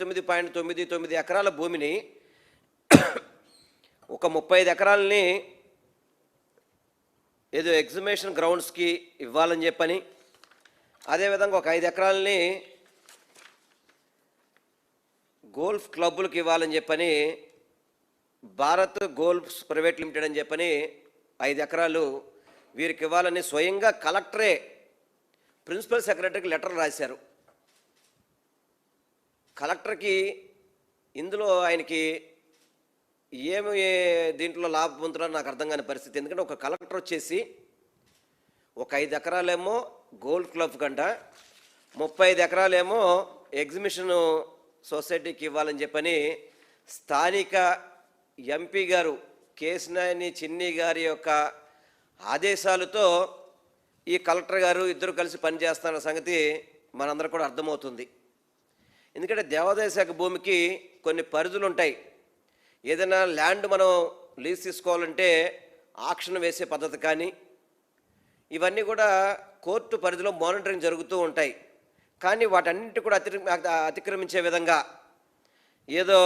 తొమ్మిది పాయింట్ తొమ్మిది తొమ్మిది ఎకరాల భూమిని ఒక ముప్పై ఐదు ఎకరాలని ఏదో ఎగ్జిబిషన్ గ్రౌండ్స్కి ఇవ్వాలని చెప్పని అదేవిధంగా ఒక ఐదు ఎకరాలని గోల్ఫ్ క్లబ్బులకు ఇవ్వాలని చెప్పని భారత్ గోల్ఫ్ ప్రైవేట్ లిమిటెడ్ అని చెప్పని ఐదు ఎకరాలు వీరికి ఇవ్వాలని స్వయంగా కలెక్టరే ప్రిన్సిపల్ సెక్రటరీకి లెటర్ రాశారు. కలెక్టర్కి ఇందులో ఆయనకి ఏమి దీంట్లో లాభం పొందుతున్నారో నాకు అర్థం కాని పరిస్థితి. ఎందుకంటే ఒక కలెక్టర్ వచ్చేసి ఒక ఐదు ఎకరాలేమో గోల్డ్ క్లబ్ కంట ముప్పై ఐదు ఎకరాలేమో ఎగ్జిబిషన్ సొసైటీకి ఇవ్వాలని చెప్పని స్థానిక ఎంపీ గారు కేసినాయని చిన్ని గారి యొక్క ఆదేశాలతో ఈ కలెక్టర్ గారు ఇద్దరు కలిసి పనిచేస్తున్న సంగతి మనందరూ కూడా అర్థమవుతుంది. ఎందుకంటే దేవాదాయ శాఖ భూమికి కొన్ని పరిధులు ఉంటాయి ఏదైనా ల్యాండ్ మనం లీజ్ తీసుకోవాలంటే ఆక్షన్ వేసే పద్ధతి కానీ ఇవన్నీ కూడా కోర్టు పరిధిలో మానిటరింగ్ జరుగుతూ ఉంటాయి. కానీ వాటన్నింటి కూడా అతి అతిక్రమించే విధంగా ఏదో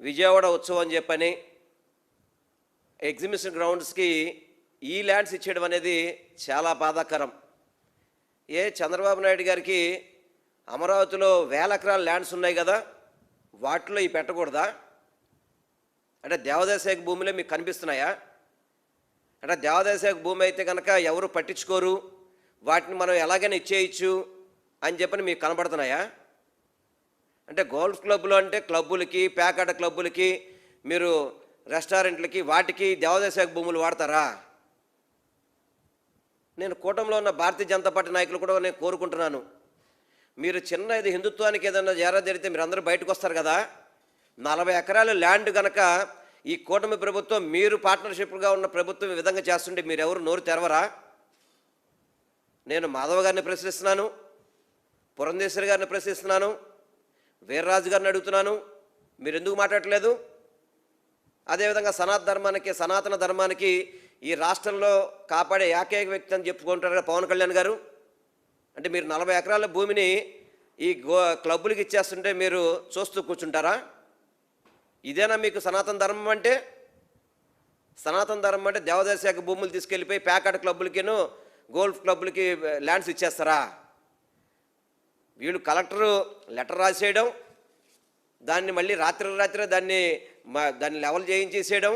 విజయవాడ ఉత్సవం అని చెప్పని ఎగ్జిబిషన్ గ్రౌండ్స్కి ఈ ల్యాండ్స్ ఇచ్చేయడం అనేది చాలా బాధాకరం. ఏ చంద్రబాబు నాయుడు గారికి అమరావతిలో వేల ఎకరాల ల్యాండ్స్ ఉన్నాయి కదా వాటిలో ఇవి పెట్టకూడదా? అంటే దేవాదాయ శాఖ భూమిలో మీకు కనిపిస్తున్నాయా? అంటే దేవాదాయ శాఖ భూమి అయితే కనుక ఎవరు పట్టించుకోరు? వాటిని మనం ఎలాగైనా ఇచ్చేయచ్చు అని చెప్పని మీకు కనబడుతున్నాయా? అంటే గోల్ఫ్ క్లబ్లు అంటే క్లబ్బులకి ప్యాకాట క్లబ్బులకి మీరు రెస్టారెంట్లకి వాటికి దేవాదాయ శాఖ భూములు వాడతారా? నేను కూటమిలో ఉన్న భారతీయ జనతా పార్టీ నాయకులు కూడా నేను కోరుకుంటున్నాను. మీరు చిన్న ఇది హిందుత్వానికి ఏదైనా జారా జరిగితే మీరు అందరూ బయటకు వస్తారు కదా. నలభై ఎకరాల ల్యాండ్ కనుక ఈ కూటమి ప్రభుత్వం మీరు పార్ట్నర్షిప్గా ఉన్న ప్రభుత్వం ఈ విధంగా చేస్తుంటే మీరు ఎవరు నోరు తెరవరా? నేను మాధవ్ గారిని ప్రశ్నిస్తున్నాను పురంధేశ్వరి గారిని ప్రశ్నిస్తున్నాను వీర్రాజు గారిని అడుగుతున్నాను. మీరు ఎందుకు మాట్లాడట్లేదు? అదేవిధంగా సనాతన ధర్మానికి సనాతన ధర్మానికి ఈ రాష్ట్రంలో కాపాడే ఏకైక వ్యక్తి అని చెప్పుకుంటారు పవన్ కళ్యాణ్ గారు. అంటే మీరు నలభై ఎకరాల భూమిని ఈ గో క్లబ్బులకి ఇచ్చేస్తుంటే మీరు చూస్తూ కూర్చుంటారా? ఇదేనా మీకు సనాతన ధర్మం అంటే? సనాతన ధర్మం అంటే దేవాదాయ శాఖ భూములు తీసుకెళ్ళిపోయి ప్యాకాట్ క్లబ్బులకిను గోల్ఫ్ క్లబ్బులకి ల్యాండ్స్ ఇచ్చేస్తారా? వీళ్ళు కలెక్టరు లెటర్ రాసేయడం దాన్ని మళ్ళీ రాత్రి రాత్రి దాన్ని దాన్ని లెవెల్ చేయించేసేయడం